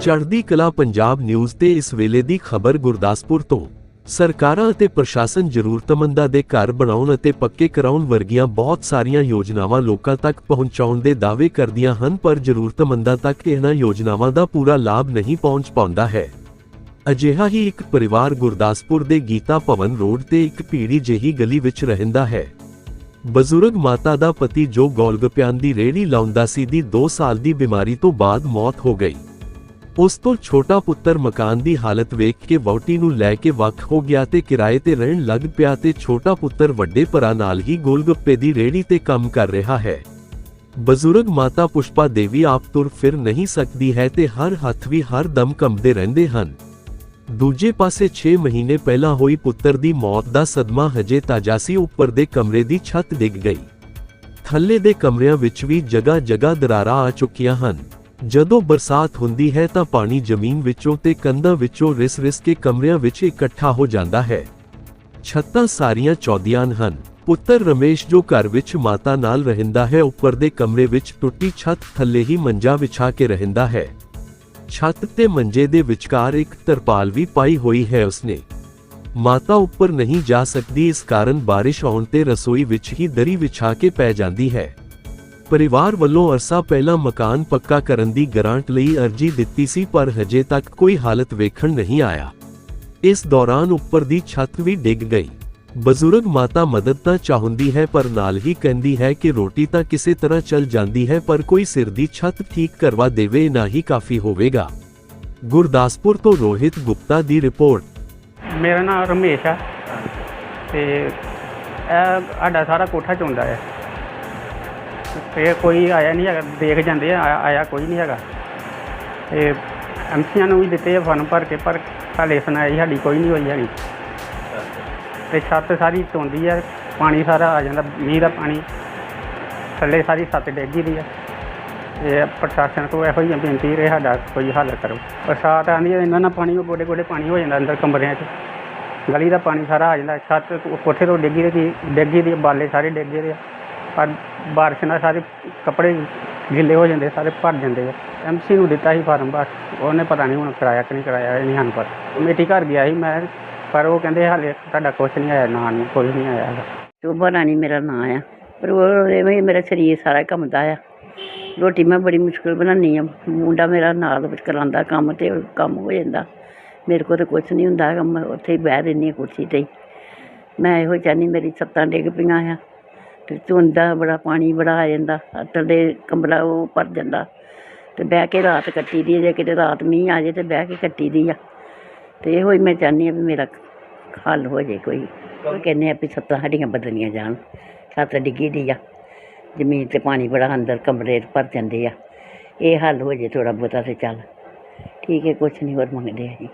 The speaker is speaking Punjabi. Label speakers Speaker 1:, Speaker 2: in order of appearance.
Speaker 1: ਚੜ੍ਹਦੀ ਕਲਾ ਪੰਜਾਬ ਨਿਊਜ਼ ਤੇ ਇਸ ਵੇਲੇ ਦੀ ਖਬਰ ਗੁਰਦਾਸਪੁਰ ਤੋਂ। ਸਰਕਾਰਾਂ ਅਤੇ ਪ੍ਰਸ਼ਾਸਨ ਜ਼ਰੂਰਤਮੰਦਾਂ ਦੇ ਘਰ ਬਣਾਉਣ ਅਤੇ ਪੱਕੇ ਕਰਾਉਣ ਵਰਗੀਆਂ ਬਹੁਤ ਸਾਰੀਆਂ ਯੋਜਨਾਵਾਂ ਲੋਕਾਂ ਤੱਕ ਪਹੁੰਚਾਉਣ ਦੇ ਦਾਅਵੇ ਕਰਦੀਆਂ ਹਨ, ਪਰ ਜ਼ਰੂਰਤਮੰਦਾਂ ਤੱਕ ਇਹਨਾਂ ਯੋਜਨਾਵਾਂ ਦਾ ਪੂਰਾ ਲਾਭ ਨਹੀਂ ਪਹੁੰਚ ਪਾਉਂਦਾ ਹੈ। ਅਜਿਹਾ ਹੀ ਇੱਕ ਪਰਿਵਾਰ ਗੁਰਦਾਸਪੁਰ ਦੇ ਗੀਤਾ ਭਵਨ ਰੋਡ ਤੇ ਇੱਕ ਭੀੜੀ ਜਿਹੀ ਗਲੀ ਵਿੱਚ ਰਹਿੰਦਾ ਹੈ। ਬਜ਼ੁਰਗ ਮਾਤਾ ਦਾ ਪਤੀ ਜੋ ਗੋਲਗੱਪਿਆਂ ਦੀ ਰੇਹੜੀ ਲਾਉਂਦਾ ਸੀ ਦੀ 2 ਸਾਲ ਦੀ ਬਿਮਾਰੀ ਤੋਂ ਬਾਅਦ ਮੌਤ ਹੋ ਗਈ। ਉਸ ਤੋਂ ਛੋਟਾ ਪੁੱਤਰ ਮਕਾਨ ਦੀ ਹਾਲਤ ਵੇਖ ਕੇ ਵਹੁਟੀ ਨੂੰ ਲੈ ਕੇ ਵੱਖ ਹੋ ਗਿਆ ਤੇ ਕਿਰਾਏ ਤੇ ਰਹਿਣ ਲੱਗ ਪਿਆ ਤੇ ਛੋਟਾ ਪੁੱਤਰ ਵੱਡੇ ਭਰਾ ਨਾਲ ਹੀ ਗੋਲਗੱਪੇ ਦੀ ਰੇਹੜੀ ਤੇ ਕੰਮ ਕਰ ਰਿਹਾ ਹੈ। ਬਜ਼ੁਰਗ ਮਾਤਾ ਪੁਸ਼ਪਾ ਦੇਵੀ ਆਪ ਤੁਰ ਫਿਰ ਨਹੀਂ ਸਕਦੀ ਹੈ ਤੇ ਹਰ ਹੱਥ ਵੀ ਹਰ ਦਮ ਕੰਬਦੇ ਰਹਿੰਦੇ ਹਨ। ਦੂਜੇ ਪਾਸੇ 6 ਮਹੀਨੇ ਪਹਿਲਾਂ ਹੋਈ ਪੁੱਤਰ ਦੀ ਮੌਤ ਦਾ ਸਦਮਾ ਹਜੇ ਤਾਜ਼ਾਸੀ ਉੱਪਰ ਦੇ ਕਮਰੇ ਦੀ ਛੱਤ ਡਿੱਗ ਗਈ। ਥੱਲੇ ਦੇ ਕਮਰਿਆਂ ਵਿੱਚ ਵੀ ਜਗ੍ਹਾ ਜਗ੍ਹਾ ਦਰਾਰਾਂ ਆ ਚੁੱਕੀਆਂ ਹਨ। ਜਦੋਂ ਬਰਸਾਤ ਹੁੰਦੀ ਹੈ ਤਾਂ ਪਾਣੀ ਜ਼ਮੀਨ ਵਿੱਚੋਂ ਤੇ ਕੰਧਾਂ ਵਿੱਚੋਂ ਰਿਸ-ਰਿਸ ਕੇ ਕਮਰਿਆਂ ਵਿੱਚ ਇਕੱਠਾ ਹੋ ਜਾਂਦਾ ਹੈ। ਛੱਤਾਂ ਸਾਰੀਆਂ ਚੌਧੀਆਂ ਹਨ। ਪੁੱਤਰ ਰਮੇਸ਼ ਜੋ ਘਰ ਵਿੱਚ ਮਾਤਾ ਨਾਲ ਰਹਿੰਦਾ ਹੈ, ਉੱਪਰ ਦੇ ਕਮਰੇ ਵਿੱਚ ਟੁੱਟੀ ਛੱਤ ਥੱਲੇ ਹੀ ਮੰਜਾ ਵਿਛਾ ਕੇ ਰਹਿੰਦਾ ਹੈ। ਛੱਤ ਤੇ ਮੰਜੇ ਦੇ ਵਿਚਕਾਰ ਇੱਕ ਤਰਪਾਲ ਵੀ ਪਾਈ ਹੋਈ ਹੈ ਉਸਨੇ। ਮਾਤਾ ਉੱਪਰ ਨਹੀਂ ਜਾ ਸਕਦੀ, ਇਸ ਕਾਰਨ ਬਾਰਿਸ਼ ਆਉਣ ਤੇ ਰਸੋਈ ਵਿੱਚ ਹੀ ਦਰੀ ਵਿਛਾ ਕੇ ਪੈ ਜਾਂਦੀ ਹੈ। ਪਰਿਵਾਰ ਵੱਲੋਂ ਅਰਸਾ ਪਹਿਲਾਂ ਮਕਾਨ ਪੱਕਾ ਕਰਨ ਦੀ ਗਰਾਂਟ ਲਈ ਅਰਜੀ ਦਿੱਤੀ ਸੀ, ਪਰ ਹਜੇ ਤੱਕ ਕੋਈ ਹਾਲਤ ਵੇਖਣ ਨਹੀਂ ਆਇਆ। ਇਸ ਦੌਰਾਨ ਉੱਪਰ ਦੀ ਛੱਤ ਵੀ ਡਿੱਗ ਗਈ। ਬਜ਼ੁਰਗ ਮਾਤਾ ਮਦਦ ਤਾਂ ਚਾਹੁੰਦੀ ਹੈ, ਪਰ ਨਾਲ ਹੀ ਕਹਿੰਦੀ ਹੈ ਕਿ ਰੋਟੀ ਤਾਂ ਕਿਸੇ ਤਰ੍ਹਾਂ ਚੱਲ ਜਾਂਦੀ ਹੈ, ਪਰ ਕੋਈ ਸਿਰ ਦੀ ਛੱਤ ਠੀਕ ਕਰਵਾ ਦੇਵੇ, ਨਾ ਹੀ ਕਾਫੀ ਹੋਵੇਗਾ। ਗੁਰਦਾਸਪੁਰ ਤੋਂ ਰੋਹਿਤ ਗੁਪਤਾ ਦੀ ਰਿਪੋਰਟ।
Speaker 2: ਮੇਰਾ ਨਾਮ ਰਮੇਸ਼ ਆ ਤੇ ਇਹ ਸਾਡਾ ਸਾਰਾ ਕੋਠਾ ਚੋਂਦਾ ਹੈ ਇਹ ਕੋਈ ਆਇਆ ਨਹੀਂ ਹੈਗਾ, ਦੇਖ ਜਾਂਦੇ ਆ ਆਇਆ- ਆਇਆ ਕੋਈ ਨਹੀਂ ਹੈਗਾ। ਤੇ ਐਮਸੀਆਂ ਨੂੰ ਵੀ ਦਿੱਤੇ ਆ ਫਾਰਮ ਭਰ ਕੇ, ਪਰ ਹਾਲੇ ਸੁਣਾਈ ਸਾਡੀ ਕੋਈ ਨਹੀਂ ਹੋਈ ਹੈਗੀ। ਤੇ ਛੱਤ ਸਾਰੀ ਚੋਂਦੀ ਆ, ਪਾਣੀ ਸਾਰਾ ਆ ਜਾਂਦਾ, ਮੀਂਹ ਦਾ ਪਾਣੀ। ਥੱਲੇ ਸਾਰੀ ਛੱਤ ਡਿੱਗੀ ਦੀ ਆ। ਇਹ ਪ੍ਰਸ਼ਾਸਨ ਕੋਲ ਇਹੋ ਹੀ ਬੇਨਤੀ ਰਹੇ, ਸਾਡਾ ਕੋਈ ਹੱਲ ਕਰੋ। ਬਰਸਾਤ ਆਉਂਦੀ ਹੈ ਇੰਨਾ ਨਾ ਪਾਣੀ ਗੋਡੇ ਗੋਡੇ ਪਾਣੀ ਹੋ ਜਾਂਦਾ ਅੰਦਰ ਕਮਰਿਆਂ 'ਚ। ਗਲੀ ਦਾ ਪਾਣੀ ਸਾਰਾ ਆ ਜਾਂਦਾ, ਛੱਤ ਕੋ- ਕੋਠੇ ਤੋਂ ਡਿੱਗੀ ਦੀ ਡਿੱਗੀ ਦੀ, ਬਾਲੇ ਸਾਰੇ ਡਿੱਗੇ ਦੇ ਆ। ਪਰ ਬਾਰਿਸ਼ ਨਾਲ ਸਾਰੇ ਕੱਪੜੇ ਗਿੱਲੇ ਹੋ ਜਾਂਦੇ, ਸਾਰੇ ਭਰ ਜਾਂਦੇ ਆ। ਐਮਸੀ ਨੂੰ ਦਿੱਤਾ ਸੀ ਫਾਰਮ, ਬਸ ਉਹਨੇ ਪਤਾ ਨਹੀਂ ਹੁਣ ਕਰਾਇਆ ਕਿ ਨਹੀਂ ਕਰਾਇਆ, ਇਹ ਨਹੀਂ ਹਨ ਪਰ ਕਮੇਟੀ ਘਰ ਗਿਆ ਸੀ ਮੈਂ, ਪਰ ਉਹ ਕਹਿੰਦੇ ਹਾਲੇ ਤੁਹਾਡਾ ਕੁਛ ਨਹੀਂ ਆਇਆ, ਨਾਂ ਨਹੀਂ, ਕੋਈ ਨਹੀਂ ਆਇਆ ਹੈਗਾ।
Speaker 3: ਸ਼ੋਭਾ ਰਾਣੀ ਮੇਰਾ ਨਾਂ ਆ, ਪਰ ਉਹ ਐਵੇਂ ਮੇਰਾ ਸਰੀਰ ਸਾਰਾ ਕੰਮਦਾ ਆ। ਰੋਟੀ ਮੈਂ ਬੜੀ ਮੁਸ਼ਕਿਲ ਬਣਾਉਂਦੀ ਆ, ਮੁੰਡਾ ਮੇਰਾ ਨਾਲ ਕਰਾਉਂਦਾ ਕੰਮ ਤੇ ਕੰਮ ਹੋ ਜਾਂਦਾ। ਮੇਰੇ ਕੋਲ ਤਾਂ ਕੁਝ ਨਹੀਂ ਹੁੰਦਾ ਹੈਗਾ, ਮੈਂ ਉੱਥੇ ਹੀ ਬਹਿ ਰਹਿੰਦੀ ਹਾਂ ਕੁਰਸੀ ਤੇ ਹੀ। ਮੈਂ ਇਹੋ ਚਾਹੁੰਦੀ ਮੇਰੀ ਛੱਤਾਂ ਡਿੱਗ ਪਈਆਂ ਆ। ਤੇ ਧੁੰਦਾ ਬੜਾ, ਪਾਣੀ ਬੜਾ ਆ ਜਾਂਦਾ ਅੱਟਲ ਦੇ ਕਮਰਾ ਉਹ ਭਰ ਜਾਂਦਾ। ਅਤੇ ਬਹਿ ਕੇ ਰਾਤ ਕੱਟੀ ਦੀ ਜੇ ਕਿਤੇ ਰਾਤ ਮੀਂਹ ਆ ਜੇ ਤਾਂ ਬਹਿ ਕੇ ਕੱਟੀ ਦੀ ਆ। ਅਤੇ ਇਹੋ ਹੀ ਮੈਂ ਚਾਹੁੰਦੀ ਹਾਂ ਵੀ ਮੇਰਾ ਹੱਲ ਹੋ ਜੇ ਕੋਈ। ਕਹਿੰਦੇ ਆ ਵੀ ਛੱਤਾਂ ਸਾਡੀਆਂ ਬਦਲੀਆਂ ਜਾਣ। ਛੱਤ ਡਿੱਗੀ ਦੀ ਆ। ਜ਼ਮੀਨ ਤੇ ਪਾਣੀ ਬੜਾ ਅੰਦਰ ਕਮਰੇ 'ਚ ਭਰ ਜਾਂਦੇ ਆ। ਇਹ ਹੱਲ ਹੋ ਜੇ ਥੋੜ੍ਹਾ ਬਹੁਤਾ ਤੇ ਚੱਲ। ਠੀਕ ਹੈ, ਕੁਛ ਨਹੀਂ ਹੋਰ ਮੰਗਦੇ ਅਸੀਂ।